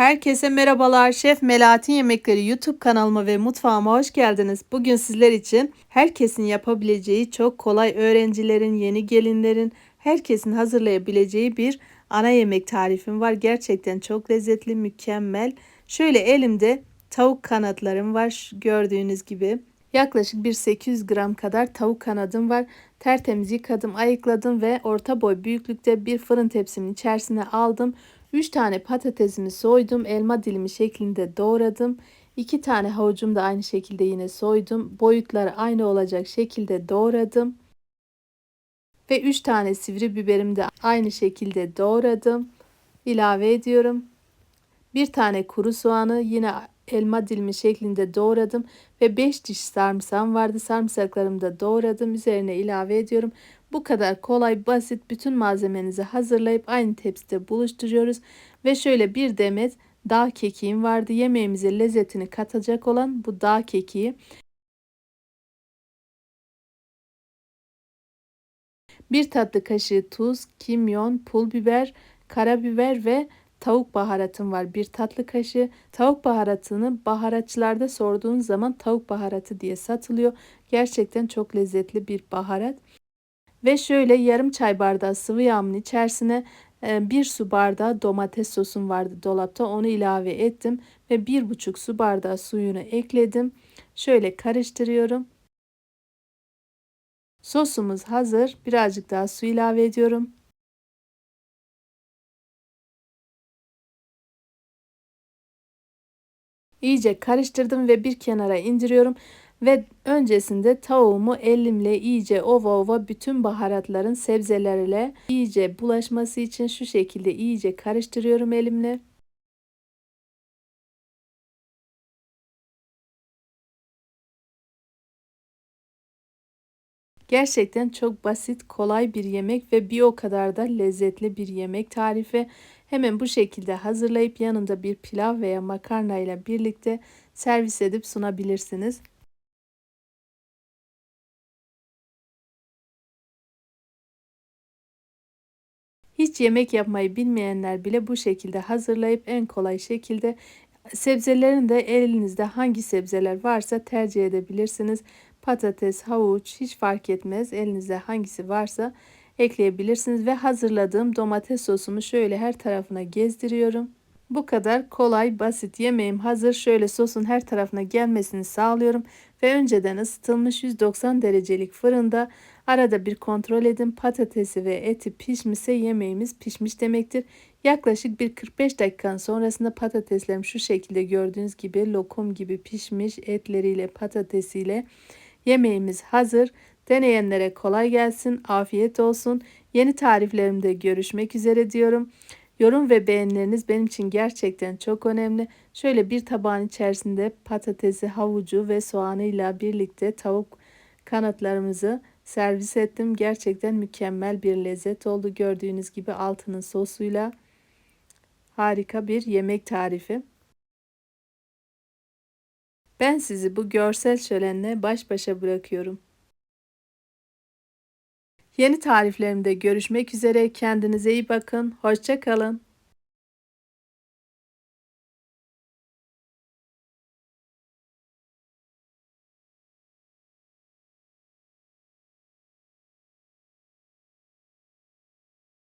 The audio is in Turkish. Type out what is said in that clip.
Herkese merhabalar. Şef Melahat'in Yemekleri YouTube kanalıma ve mutfağıma hoş geldiniz. Bugün sizler için herkesin yapabileceği çok kolay öğrencilerin, yeni gelinlerin, herkesin hazırlayabileceği bir ana yemek tarifim var. Gerçekten çok lezzetli, mükemmel. Şöyle elimde tavuk kanatlarım var gördüğünüz gibi. Yaklaşık bir 800 gram kadar tavuk kanadım var. Tertemiz yıkadım, ayıkladım ve orta boy büyüklükte bir fırın tepsimin içerisine aldım. 3 tane patatesimi soydum. Elma dilimi şeklinde doğradım. 2 tane havucumu da aynı şekilde yine soydum. Boyutları aynı olacak şekilde doğradım. Ve 3 tane sivri biberimi de aynı şekilde doğradım. İlave ediyorum. Bir tane kuru soğanı yine elma dilimi şeklinde doğradım ve 5 diş sarımsağım vardı. Sarımsaklarımı da doğradım. Üzerine ilave ediyorum. Bu kadar kolay, basit bütün malzemenizi hazırlayıp aynı tepside buluşturuyoruz. Ve şöyle bir demet dağ kekiğim vardı. Yemeğimize lezzetini katacak olan bu dağ kekiği. Bir tatlı kaşığı tuz, kimyon, pul biber, karabiber ve tavuk baharatım var. Bir tatlı kaşığı tavuk baharatını baharatçılarda sorduğun zaman tavuk baharatı diye satılıyor. Gerçekten çok lezzetli bir baharat. Ve şöyle yarım çay bardağı sıvı yağımın içerisine e, bir su bardağı domates sosum vardı dolapta. Onu ilave ettim ve bir buçuk su bardağı suyunu ekledim. Şöyle karıştırıyorum. Sosumuz hazır. Birazcık daha su ilave ediyorum. İyice karıştırdım ve bir kenara indiriyorum. Ve öncesinde tavuğumu elimle iyice ova ova bütün baharatların sebzelerle iyice bulaşması için şu şekilde iyice karıştırıyorum elimle. Gerçekten çok basit, kolay bir yemek ve bir o kadar da lezzetli bir yemek tarifi. Hemen bu şekilde hazırlayıp yanında bir pilav veya makarna ile birlikte servis edip sunabilirsiniz. Yemek yapmayı bilmeyenler bile bu şekilde hazırlayıp en kolay şekilde sebzelerin de elinizde hangi sebzeler varsa tercih edebilirsiniz. Patates, havuç hiç fark etmez. Elinizde hangisi varsa ekleyebilirsiniz ve hazırladığım domates sosumu şöyle her tarafına gezdiriyorum. Bu kadar kolay, basit yemeğim hazır. Şöyle sosun her tarafına gelmesini sağlıyorum ve önceden ısıtılmış 190 derecelik fırında arada bir kontrol edin. Patatesi ve eti pişmişse yemeğimiz pişmiş demektir. Yaklaşık bir 45 dakikanın sonrasında patateslerim şu şekilde gördüğünüz gibi lokum gibi pişmiş etleriyle patatesiyle yemeğimiz hazır. Deneyenlere kolay gelsin, afiyet olsun. Yeni tariflerimde görüşmek üzere diyorum. Yorum ve beğenileriniz benim için gerçekten çok önemli. Şöyle bir tabağın içerisinde patatesi, havucu ve soğanıyla birlikte tavuk kanatlarımızı servis ettim. Gerçekten mükemmel bir lezzet oldu. Gördüğünüz gibi altının sosuyla harika bir yemek tarifi. Ben sizi bu görsel şölenle baş başa bırakıyorum. Yeni tariflerimde görüşmek üzere. Kendinize iyi bakın. Hoşça kalın.